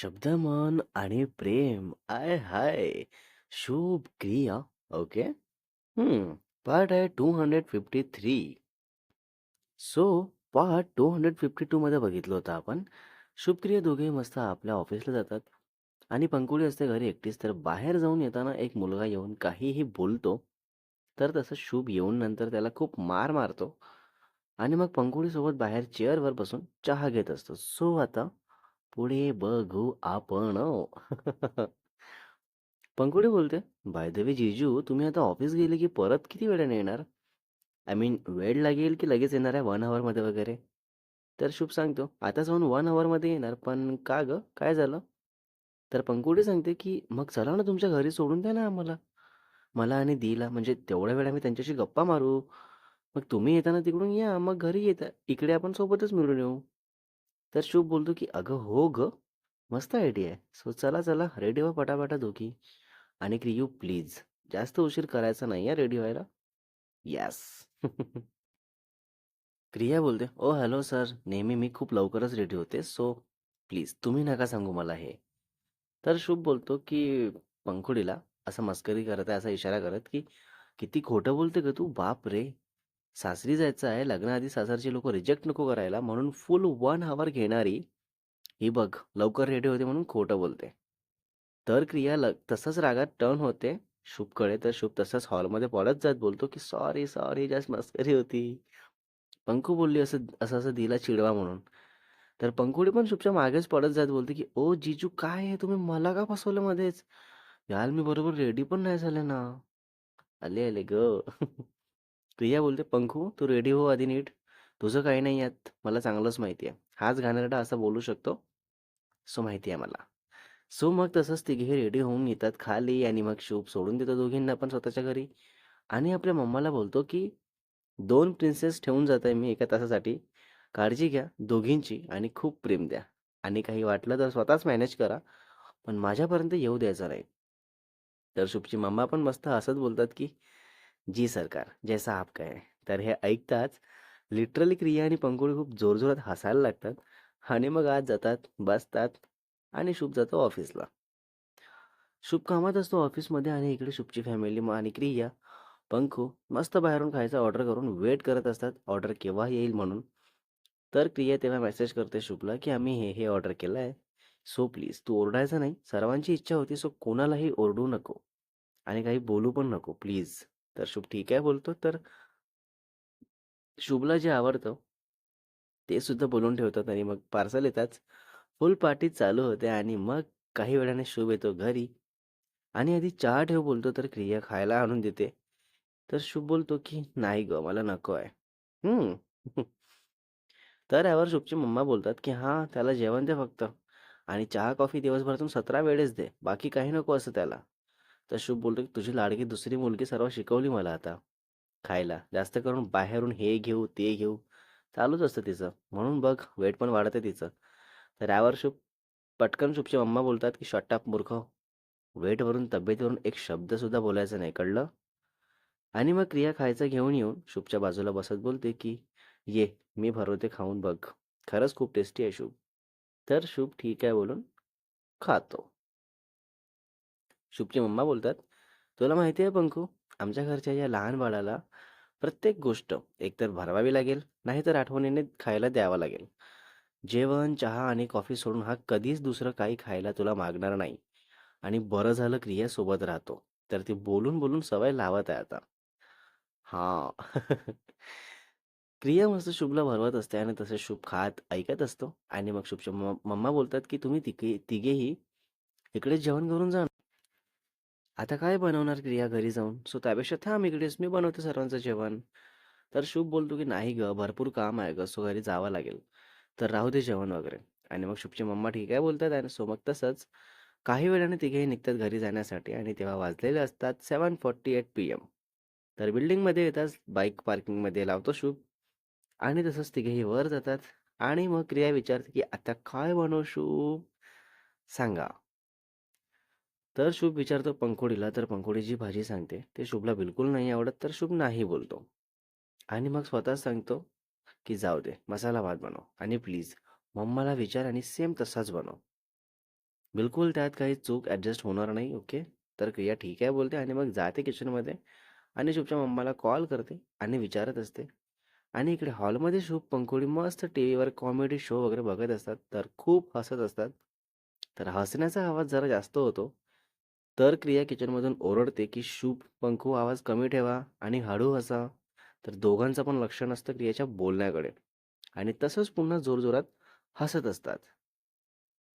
शब्द, मन आणि प्रेम. आय हाय! शुभ क्रिया. ओके. पार्ट आहे 253. सो पार्ट 252 मध्ये बघितलं होतं आपण. शुभक्रिया दोघे मस्त आपल्या ऑफिसला जातात आणि पंकुळी असते घरी एकटीच. तर बाहेर जाऊन येताना एक मुलगा येऊन काहीही बोलतो. तर तसं शुभ येऊन नंतर त्याला खूप मार मारतो आणि मग पंकुळीसोबत बाहेर चेअरवर बसून चहा घेत असतो. सो आता पुढे बघू आपण. हो. पंकुडे बोलते, "बाय द वे जीजू, तुम्ही आता ऑफिस गेले की परत किती वेळाने येणार? आय मीन वेळ लागेल की लगेच येणार आहे वन आवरमध्ये वगैरे?" तर शुभ सांगतो, "आता जाऊन वन आवरमध्ये येणार. पण का गं? काय झालं?" तर पंकुडे सांगते, की "मग चला ना तुमच्या घरी सोडून द्या ना आम्हाला. मला आणि दीला. म्हणजे तेवढ्या वेळ आम्ही त्यांच्याशी गप्पा मारू. मग तुम्ही येताना तिकडून या. मग घरी येता इकडे आपण सोबतच मिळून येऊ." तर शुभ बोलतो, की "अगं हो गं. मस्त आयडिया आहे. सो चला, चला रेडी व्हा पटापटा दोघी. आणि क्रियू प्लीज जास्त उशीर करायचा नाही हां रेडी व्हायला." येस. क्रिया बोलते, "ओह हॅलो सर. नेहमी मी खूप लवकरच रेडी होते. सो प्लीज तुम्ही नका सांगू मला हे." तर शुभ बोलतो, की पंखुडीला असं मस्करी करत आहे, असा इशारा करत, की "किती खोटं बोलते गं तू. बापरे! सासरी जायचं आहे. लग्नाआधी सासरचे लोक रिजेक्ट नको करायला म्हणून फुल वन हॉवर घेणारी, ही बघ लवकर रेडी होते म्हणून खोटं बोलते." तर क्रिया ल तसंच रागात टर्न होते शुभकडे. तर शुभ तसंच हॉलमध्ये पडत जात बोलतो, की "सॉरी, सॉरी. जस्ट मस्करी होती." पंकू बोलली असं असं-असं दिला चिडवा म्हणून. तर पंकुडी पण शुभच्या मागेच पडत जात बोलते, की ओ जीजू काय आहे? तुम्ही मला का फसवलं मध्येच? याल मी बरोबर रेडी पण नाही झाले ना." आले, आले ग प्रिया बोलते, पंखू तू रेडी हो आधी नीट. तुझं काही नाही यात. मला चांगलंच माहिती आहे. हाच घाणेरडा असं बोलू शकतो. सो माहिती आहे मला." सो मग तसंच तिघे रेडी होऊन येतात खाली आणि मग शूप सोडून देतो दोघींना पण स्वतःच्या घरी आणि आपल्या मम्माला बोलतो, की दोन प्रिन्सेस ठेवून जात आहे मी एका तासासाठी. काळजी घ्या दोघींची आणि खूप प्रेम द्या. आणि काही वाटलं तर स्वतःच मॅनेज करा. पण माझ्यापर्यंत येऊ द्यायचं नाही." तर शुभची मम्मा पण मस्त हसत बोलतात, की "जी सरकार, जैसा आप आहे तर हे ऐकताच लिटरली क्रिया आणि पंकुळी खूप जोरजोरात हसायला लागतात आणि मग आत जातात, बसतात आणि शुभ जातो ऑफिसला. शुभ कामात असतो ऑफिसमध्ये आणि इकडे शुभची फॅमिली मग आणि क्रिया, पंखू मस्त बाहेरून खायचा ऑर्डर करून वेट करत असतात ऑर्डर केव्हा येईल म्हणून. तर क्रिया तेव्हा मेसेज करते शुभला, की "आम्ही हे, हे ऑर्डर केलं आहे. सो प्लीज तू ओरडायचं नाही. सर्वांची इच्छा होती सो कोणालाही ओरडू नको आणि काही बोलू पण नको प्लीज." तर शुभ ठीक आहे बोलतो. तर शुभला जे आवडतं ते सुद्धा बोलून ठेवतात आणि मग पार्सल येताच फुल पार्टी चालू होते आणि मग काही वेळाने शुभ येतो घरी आणि आधी चहा ठेव बोलतो तर क्रिया खायला आणून देते. तर शुभ बोलतो, की "नाही गं मला नको आहे." हम्म तर यावर शुभची मम्मा बोलतात, की "हां, त्याला जेवण दे फक्त आणि चहा, कॉफी दिवसभरातून 17 वेळेस दे. बाकी काही नको असं त्याला." तर शुभ बोलतो, की "तुझी लाडकी दुसरी मुलगी सर्व शिकवली मला आता खायला. जास्त करून बाहेरून हे घेऊ, ते घेऊ." चालूच असतं तिचं. म्हणून बघ वेट पण वाढत आहे तिचं. तर यावर शुभ पटकन शुभची मम्मा बोलतात, की शॉटाप मूर्ख. हो. वेटवरून, तब्येतीवरून एक शब्दसुद्धा बोलायचं नाही, कळलं?" आणि मग क्रिया खायचं घेऊन येऊन शुभच्या बाजूला बसत बोलते, की "ये, मी भरवते खाऊन बघ. खरंच खूप टेस्टी आहे शुभ." तर शुभ ठीक आहे बोलून खातो. शुभची मम्मा बोलतात, "तुला माहिती आहे पंकू, आमच्या घरच्या या लहान बाळाला प्रत्येक गोष्ट एकतर भरवावी लागेल, नाहीतर आठवणीने खायला द्यावं लागेल. जेवण, चहा आणि कॉफी सोडून हा कधीच दुसरं काही खायला तुला मागणार नाही. आणि बरं झालं क्रिया सोबत राहतो. तर ती बोलून, बोलून सवय लावत आहे आता." हा क्रिया मस्त शुभला भरवत असते आणि तसे शुभ खात ऐकत असतो आणि मग शुभच्या मम्मा बोलतात, की "तुम्ही तिघे तिघेही इकडे जेवण करून जा." आता काय बनवणार क्रिया घरी जाऊन? सो त्यापेक्षा थांब इकडेच, मी बनवते सर्वांचं जेवण. तर शुभ बोलतो, की "नाही ग भरपूर काम आहे गं, सो घरी जावं लागेल. तर राहू दे जेवण वगैरे." आणि मग शुभची मम्मा ठीक आहे बोलतात आणि सो मग तसंच काही वेळाने तिघेही निघतात घरी जाण्यासाठी आणि तेव्हा वाजलेले असतात seven forty eight P M तर बिल्डिंगमध्ये येताच बाईक पार्किंगमध्ये लावतो शुभ आणि तसंच तिघेही वर जातात आणि मग क्रिया विचारते, की "आता काय बनवू शुभ? सांगा." तर शुभ विचारतो पंकोडीला, तर पंकोडी जी भाजी सांगते, ते शुभला बिलकुल नाही आवडत, तर शुभ नाही बोलतो. आणि मग स्वतःच सांगतो, की "जाऊ दे, मसाला भात बनव आणि प्लीज मम्माला विचार आणि सेम तसाच बनव." बिलकुल त्यात काही चूक ॲडजस्ट होणार नाही. ओके. तर क्रिया ठीक आहे बोलते आणि मग जाते किचनमध्ये आणि शुभच्या मम्माला कॉल करते आणि विचारत असते. आणि इकडे हॉलमध्ये शुभ, पंखोडी मस्त टी व्हीवर कॉमेडी शो वगैरे बघत असतात. तर खूप हसत असतात. तर हसण्याचा आवाज जरा जास्त होतो. तर क्रिया किचनमधून ओरडते, की "शुभ, पंखू आवाज कमी ठेवा आणि हळू हसा." तर दोघांचं पण लक्ष नसतं क्रियाच्या बोलण्याकडे आणि तसंच पुन्हा जोरजोरात हसत असतात.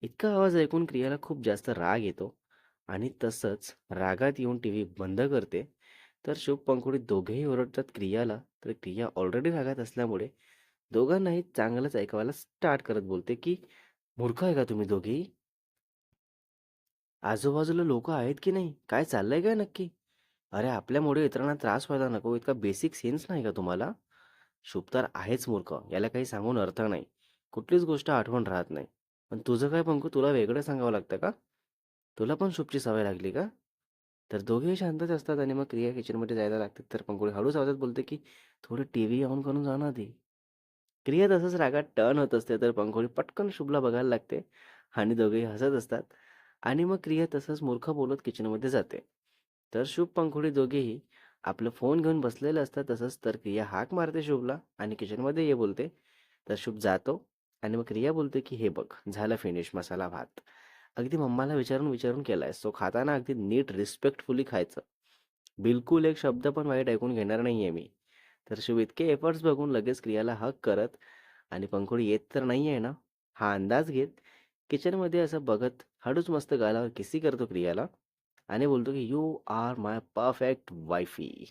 इतका आवाज ऐकून क्रियाला खूप जास्त राग येतो आणि तसंच रागात येऊन टी व्ही बंद करते. तर शुभ, पंखुडी दोघेही ओरडतात क्रियाला. तर क्रिया ऑलरेडी रागात असल्यामुळे दोघांनाही चांगलंच ऐकवायला स्टार्ट करत बोलते, की "मूर्ख आहे का तुम्ही दोघेही? आजूबाजूला लोकं आहेत की नाही? काय चाललंय काय नक्की? अरे आपल्यामुळे इतरांना त्रास व्हायला नको इतका बेसिक सेन्स नाही का तुम्हाला?" शुभ तर आहेच मूर्ख. याला काही सांगून अर्थ नाही. कुठलीच गोष्ट आठवण राहत नाही. पण तुझं काय पंकू तुला वेगळं सांगावं लागतं का? तुला पण शुभची सवय लागली का? तर दोघेही शांतच असतात आणि मग क्रिया किचनमध्ये जायला लागतात. तर पंकुळी हळूच आवाजात बोलते, की "थोडं टीव्ही ऑन करून जाणार ती क्रिया तसंच रागात टर्न होत असते. तर पंखोळी पटकन शुभला बघायला लागते आणि दोघेही हसत असतात आणि मग क्रिया तसंच मूर्ख बोलत किचनमध्ये जाते. तर शुभ, पंखुडी दोघेही आपलं फोन घेऊन बसलेलं असतात. तसंच तर क्रिया हाक मारते शुभला आणि किचनमध्ये ये बोलते. तर शुभ जातो आणि मग क्रिया बोलते, की "हे बघ, झालं फिनिश मसाला भात. अगदी मम्माला विचारून विचारून केलायस. सो खाताना अगदी नीट रिस्पेक्टफुली खायचं. बिलकुल एक शब्द पण वाईट ऐकून घेणार नाहीये मी." तर शुभ इतके एफर्ट्स बघून लगेच क्रियाला हक करत आणि पंखुडी येत तर नाही आहे ना, हा अंदाज घेत किचनमध्ये असं बघत हळूच मस्त गालावर किसी करतो क्रियाला आणि बोलतो, की "you are my perfect wifey."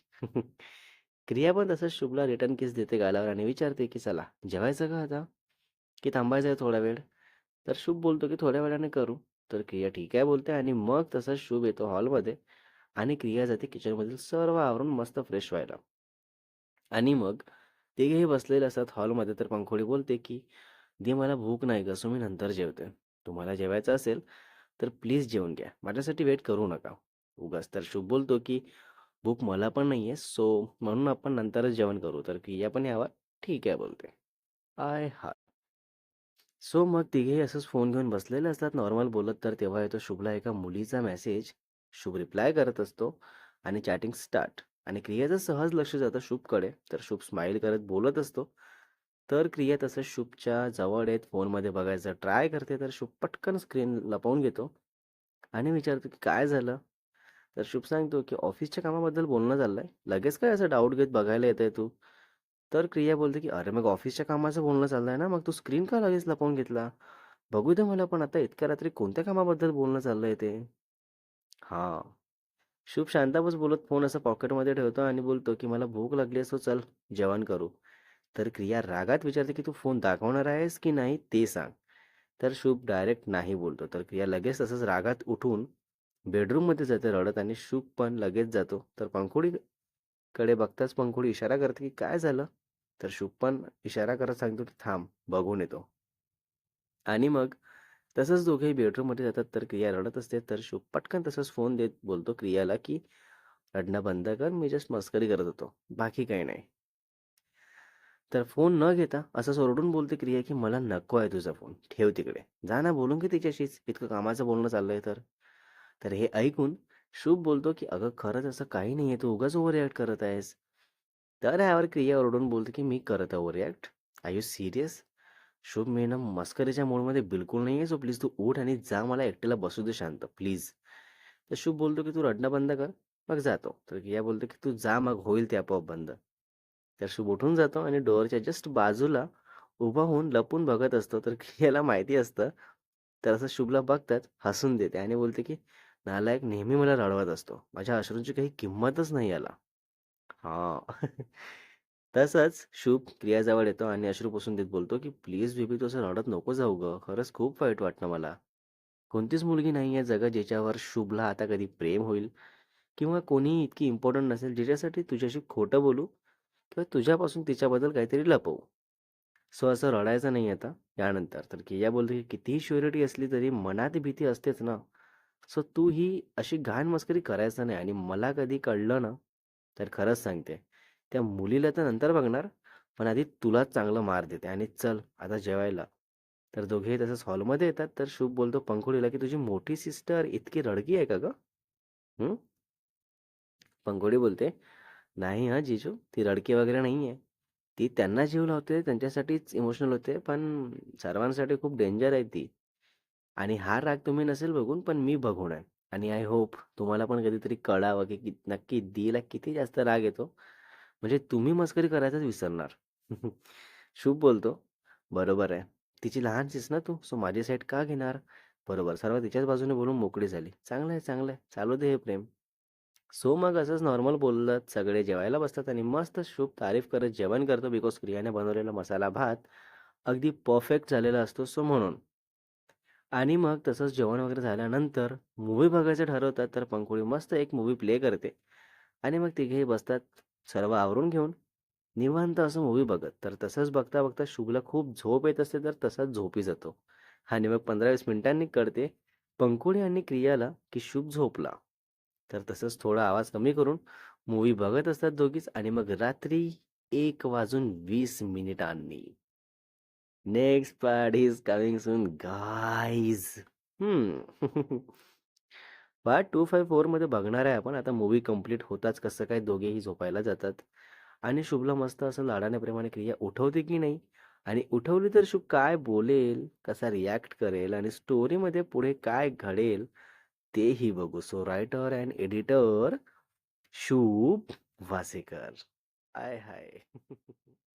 Kriya पण तसंच शुभला रिटर्न किस देते गालावर आणि विचारते, की "चला जेवायचं का आता? की थांबायचं आहे थोडा वेळ?" तर शुभ बोलतो, की "थोड्या वेळाने करू." तर क्रिया ठीक आहे बोलते आणि मग तसंच शुभ येतो हॉलमध्ये आणि क्रिया जाते किचनमधील सर्व आवरून मस्त फ्रेश व्हायला. आणि मग तिघेही बसलेले असतात हॉलमध्ये. तर पंखोडी बोलते, की दे मला भूक नाही गं, सो मी नंतर जेवते. तुम्हाला जेवायचं असेल तर प्लीज जेवून घ्या. माझ्यासाठी वेट करू नका उगाच." तर शुभ बोलतो, की "भूक मला पण नाही आहे, सो म्हणून आपण नंतरच जेवण करू." तर क्रिया पण यावा ठीक आहे बोलते. आय हा सो मग तिघेही असंच फोन घेऊन बसलेले असतात नॉर्मल बोलत. तर तेव्हा येतो शुभला एका मुलीचा मेसेज. शुभ रिप्लाय करत असतो आणि चॅटिंग स्टार्ट आणि क्रियाचं सहज लक्ष जातं शुभकडे. तर शुभ स्माईल करत बोलत असतो. तर क्रिया तसंच शुभच्या जवळ येत फोनमध्ये बघायचं ट्राय करते. तर शुभ पटकन स्क्रीन लपवून घेतो आणि विचारतो, की "काय झालं?" तर शुभ सांगतो, की "ऑफिसच्या कामाबद्दल बोलणं चाललंय. लगेच काय असं डाऊट घेत बघायला येतंय तू?" तर क्रिया बोलते, की "अरे मग ऑफिसच्या कामाचं बोलणं चाललंय ना, मग तू स्क्रीन का लगेच लपवून घेतला? बघू दे मला पण आता इतक्या रात्री कोणत्या कामाबद्दल बोलणं चाललंय ते?" हां. शुभ शांतापच बोलत फोन असं पॉकेटमध्ये ठेवतो आणि बोलतो, की "मला भूक लागली आहे, सो चल जेवण करू." तर क्रिया रागात विचारते, की "तू फोन दाखवणार आहेस की नाही ते सांग." तर शुभ डायरेक्ट नाही बोलतो. तर क्रिया लगेच तसंच रागात उठून बेडरूममध्ये जाते रडत आणि शुभ पण लगेच जातो. तर पंखुडीकडे बघताच पंखुडी इशारा करते, की "काय झालं?" तर शुभ पण इशारा करत सांगतो, की "थांब, बघून येतो." आणि मग तसंच दोघेही बेडरूममध्ये जातात. तर क्रिया रडत असते. तर शुभ पटकन तसंच फोन देत बोलतो क्रियाला, की "रडणं बंद कर. मी जस्ट मस्करी करत होतो. बाकी काही नाही." तर फोन न घेता असंच ओरडून बोलते क्रिया, की "मला नको आहे तुझा फोन. ठेव तिकडे. जा ना बोलून घे तिच्याशीच. इतकं कामाचं बोलणं चाललंय तर." तर हे ऐकून शुभ बोलतो, की "अगं खरंच असं काही नाही आहे तू उगाच ओव्हर रिॲक्ट करत आहेस." तर ह्यावर क्रिया ओरडून बोलते, की "मी करत आहे overreact I you serious Shubh मी ना मस्करीच्या मूडमध्ये बिलकुल नाही आहे. सो प्लीज तू उठ आणि जा. मला एकटीला बसू दे शांत प्लीज. तर शुभ बोलतो, की "तू रडणं बंद कर." मग जातो. तर क्रिया बोलतो की "तू जा मग होईल ते आपोआप बंद." तर शुभ उठून जातो आणि डोअरच्या जस्ट बाजूला उभा होऊन लपून बघत असतो. तर याला माहिती असतं. तर असं शुभला बघताच हसून देते आणि बोलते, की "नालायक नेहमी मला रडवत असतो. माझ्या अश्रूंची काही किंमतच नाही याला." हा तसंच शुभ क्रियाजवळ येतो आणि अश्रू पुसून देत बोलतो, की "प्लीज बेबी तू असं रडत नको जाऊ गं. खरंच खूप वाईट वाटतं मला. कोणतीच मुलगी नाही आहे जगा ज्याच्यावर शुभला आता कधी प्रेम होईल किंवा कोणीही इतकी इम्पॉर्टंट नसेल ज्याच्यासाठी तुझ्याशी खोटं बोलू किंवा तुझ्यापासून तिच्याबद्दल काहीतरी लपवू. सो असं रडायचं नाही आता यानंतर." तर किया बोलते, की "कितीही श्युरिटी असली तरी मनात भीती असतेच ना. सो तू ही अशी घाण मस्करी करायचं नाही आणि मला कधी कळलं ना, तर खरंच सांगते, त्या मुलीला तर नंतर बघणार, पण आधी तुलाच चांगलं मार देते आणि चल आता जेवायला." तर दोघेही तसंच हॉलमध्ये येतात. तर शुभ बोलतो पंखोडीला की "तुझी मोठी सिस्टर इतकी रडकी आहे का गं?" पंखोडी बोलते, "नाही हां जीजू, ती रडकी वगैरे नाही आहे ती त्यांना जीव लावते, त्यांच्यासाठीच इमोशनल होते, पण सर्वांसाठी खूप डेंजर आहे ती. आणि हा राग तुम्ही नसेल बघून, पण मी बघून आहे. आणि आय होप तुम्हाला पण कधीतरी कळावं, की की नक्की दीला किती जास्त राग येतो. म्हणजे तुम्ही मस्करी करायचंच विसरणार." शुभ बोलतो, "बरोबर आहे. तिची लहान ना तू, सो माझी साईड का घेणार?" बरोबर. सर्व तिच्याच बाजूने बोलून मोकळी झाली. "चांगलं आहे, चांगलं आहे. चालू दे हे प्रेम." सो मग असंच नॉर्मल बोलत सगळे जेवायला बसतात आणि मस्त शुभ तारीफ करत जेवण करतो बिकॉज क्रियाने बनवलेला मसाला भात अगदी परफेक्ट झालेला असतो सो म्हणून. आणि मग तसंच जेवण वगैरे झाल्यानंतर मूव्ही बघायचं ठरवतात. तर पंखुडी मस्त एक मूवी प्ले करते आणि मग तिघेही बसतात सर्व आवरून घेऊन निवांत असं मूवी बघत. तर तसंच बघता-बघता शुभला खूप झोप येत असते, तर तसाच झोपी जातो. आणि मग 15-20 मिनिटांनी कळते पंखुडी आणि क्रियाला, की शुभ झोपला. तर तसंच थोडा आवाज कमी करून मूवी बघत असतात दोघीच आणि मग रात्री एक वाजून वीस मिनिटांनी. Next part is coming soon guys. हं. पार्ट 254 मध्ये बघणार आहे आपण. आता मूवी कंप्लीट होताच. कसं काय दोघेही झोपायला जातात. आणि शुभला मस्त असं लाडाण्याप्रमाणे क्रिया उठवते की नाही? आणि उठवली तर शुभ काय बोलेल, कसा रिॲक्ट करेल? आणि स्टोरीमध्ये पुढे काय घडेल? तेही बघू. सो रायटर अँड एडिटर शुभ वासेकर. आय हाय!